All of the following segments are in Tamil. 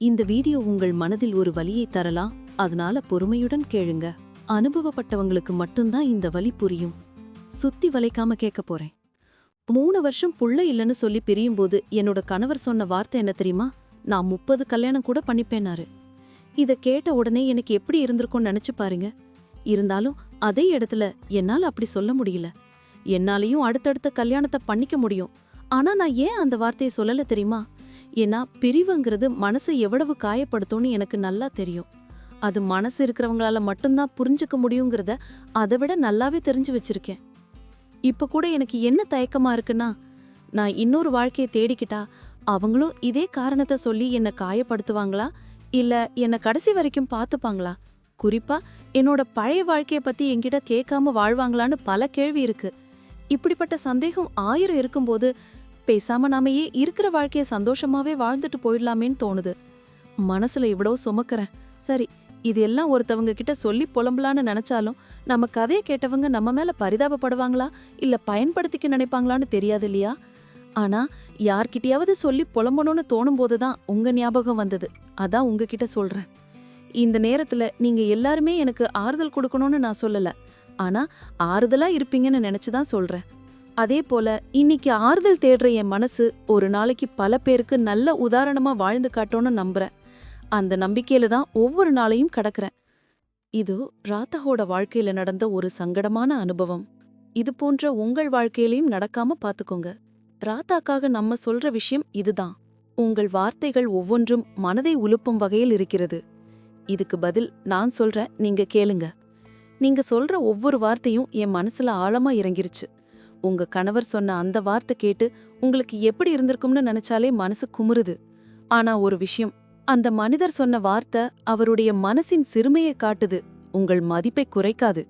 இந்த வீடியோ உங்கள் மனதில் ஒரு வலியை தரலாம் அதனால பொறுமையுடன் கேளுங்க. அனுபவப்பட்டவங்களுக்கு மட்டும்தான் இந்த வலி புரியும். சுத்தி வளைக்காம கேட்க போறேன். மூணு வருஷம் புள்ள இல்லைன்னு சொல்லி பிரியும்போது என்னோட கணவர் சொன்ன வார்த்தை என்ன தெரியுமா? நான் முப்பது கல்யாணம் கூட பண்ணிப்பேனாரு இதை கேட்ட உடனே எனக்கு எப்படி இருந்திருக்கும்னு நினைச்சு பாருங்க. இருந்தாலும் அதே இடத்துல என்னால அப்படி சொல்ல முடியல. என்னாலையும் அடுத்தடுத்த கல்யாணத்தை பண்ணிக்க முடியும். ஆனா நான் ஏன் அந்த வார்த்தையை சொல்லல தெரியுமா? ஏன்னா பிரிவுங்கிறது மனசை எவ்வளவு காயப்படுத்தும்னு எனக்கு நல்லா தெரியும். அது மனசு இருக்கிறவங்களால மட்டும்தான் புரிஞ்சுக்க முடியுங்கிறத அதை விட நல்லாவே தெரிஞ்சு வச்சிருக்கேன். இப்ப கூட எனக்கு என்ன தயக்கமா இருக்குன்னா நான் இன்னொரு வாழ்க்கையை தேடிக்கிட்டா அவங்களும் இதே காரணத்தை சொல்லி என்னை காயப்படுத்துவாங்களா? இல்ல என்னை கடைசி வரைக்கும் பார்த்துப்பாங்களா? குறிப்பா என்னோட பழைய வாழ்க்கைய பத்தி என்கிட்ட கேட்காம வாழ்வாங்களான்னு பல கேள்வி இருக்கு. இப்படிப்பட்ட சந்தேகம் ஆயிரம் இருக்கும்போது பேசாம நாமையே இருக்கிற வாழ்க்கைய சந்தோஷமாவே வாழ்ந்துட்டு போயிடலாமேன்னு தோணுது. மனசுல இவ்வளோ சுமக்கறேன். சரி இது எல்லாம் ஒருத்தவங்க கிட்ட சொல்லி புலம்பலான்னு நினைச்சாலும் நம்ம கதையை கேட்டவங்க நம்ம மேல பரிதாபப்படுவாங்களா? இல்ல பயன்படுத்திக்க நினைப்பாங்களான்னு தெரியாது இல்லையா? ஆனா யார்கிட்டயாவது சொல்லி புலம்பணும்னு தோணும் போதுதான் உங்க ஞாபகம் வந்தது. அதான் உங்ககிட்ட சொல்றேன். இந்த நேரத்துல நீங்க எல்லாருமே எனக்கு ஆறுதல் கொடுக்கணும்னு நான் சொல்லல. ஆனா ஆறுதலா இருப்பீங்கன்னு நினைச்சுதான் சொல்றேன். அதே போல இன்னைக்கு ஆறுதல் தேடுற என் மனசு ஒரு நாளைக்கு பல பேருக்கு நல்ல உதாரணமா வாழ்ந்து காட்டோன்னு நம்புறேன். அந்த நம்பிக்கையில தான் ஒவ்வொரு நாளையும் கடக்கிறேன். இது ராத்தகோட வாழ்க்கையில நடந்த ஒரு சங்கடமான அனுபவம். இது போன்ற உங்கள் வாழ்க்கையிலையும் நடக்காம பாத்துக்கோங்க. ராத்தாக்காக நம்ம சொல்ற விஷயம் இதுதான். உங்கள் வார்த்தைகள் ஒவ்வொன்றும் மனதை உலுப்பும் வகையில் இருக்கிறது. இதுக்கு பதில் நான் சொல்றேன் நீங்க கேளுங்க. நீங்க சொல்ற ஒவ்வொரு வார்த்தையும் என் மனசுல ஆழமா இறங்கிருச்சு. உங்க கணவர் சொன்ன அந்த வார்த்தை கேட்டு உங்களுக்கு எப்படி இருந்திருக்கும்னு நினைச்சாலே மனசு குமுறுது. ஆனா ஒரு விஷயம் அந்த மனிதர் சொன்ன வார்த்தை அவருடைய மனசின் சிறுமையை காட்டுது உங்கள் மதிப்பை குறைக்காது.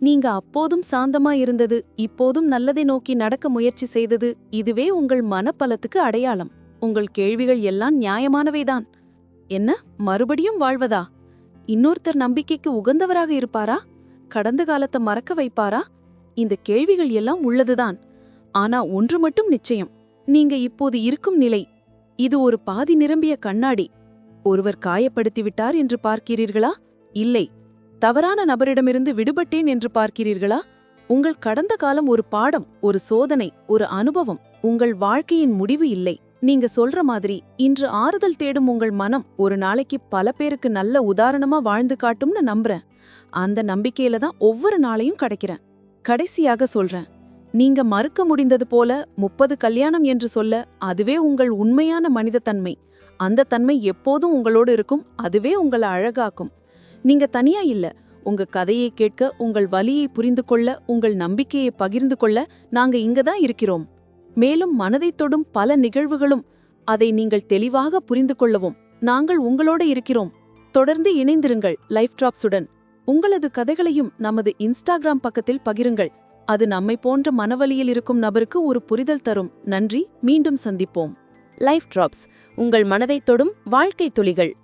நீங்க அப்போதும் சாந்தமா இருந்தது இப்போதும் நல்லதை நோக்கி நடக்க முயற்சி செய்தது இதுவே உங்கள் மனப்பலத்துக்கு அடையாளம். உங்கள் கேள்விகள் எல்லாம் நியாயமானவைதான். என்ன மறுபடியும் வாழ்வதா? இன்னொருத்தர் நம்பிக்கைக்கு உகந்தவராக இருப்பாரா? கடந்த காலத்தை மறக்க வைப்பாரா? இந்த கேள்விகள் எல்லாம் உள்ளதுதான். ஆனா ஒன்று மட்டும் நிச்சயம். நீங்க இப்போது இருக்கும் நிலை இது ஒரு பாதி நிரம்பிய கண்ணாடி. ஒருவர் காயப்படுத்தி விட்டார் என்று பார்க்கிறீர்களா? இல்லை. தவறான நபரிடமிருந்து விடுபட்டேன் என்று பார்க்கிறீர்களா? உங்கள் கடந்த காலம் ஒரு பாடம் ஒரு சோதனை ஒரு அனுபவம். உங்கள் வாழ்க்கையின் முடிவு இல்லை. நீங்க சொல்ற மாதிரி இன்று ஆறுதல் தேடும் உங்கள் மனம் ஒரு நாளைக்கு பல பேருக்கு நல்ல உதாரணமா வாழ்ந்து காட்டும்னு நம்புறேன். அந்த நம்பிக்கையில தான் ஒவ்வொரு நாளையும் கிடைக்கிறேன். கடைசியாக சொல்றேன். நீங்க மறுக்க முடிந்தது போல முப்பது கல்யாணம் என்று சொல்ல அதுவே உங்கள் உண்மையான மனித தன்மை அந்த தன்மை எப்போதும் உங்களோடு இருக்கும் அதுவே உங்களை அழகாக்கும். நீங்க தனியா இல்ல. உங்க கதையை கேட்க உங்கள் வலியை புரிந்து கொள்ள உங்கள் நம்பிக்கையை பகிர்ந்து கொள்ள நாங்க இங்க தான் இருக்கிறோம். மேலும் மனதைத் தொடும் பல நிகழ்வுகளும் அதை நீங்கள் தெளிவாக புரிந்து கொள்ளவும் நாங்கள் உங்களோட இருக்கிறோம். தொடர்ந்து இணைந்திருங்கள் லைஃப் டிராப்ஸுடன் உங்களது கதைகளையும் நமது இன்ஸ்டாகிராம் பக்கத்தில் பகிருங்கள். அது நம்மை போன்ற மனவலியில் இருக்கும் நபருக்கு ஒரு புரிதல் தரும். நன்றி. மீண்டும் சந்திப்போம். Life drops. உங்கள் மனதைத் தொடும் வாழ்க்கை துளிகள்.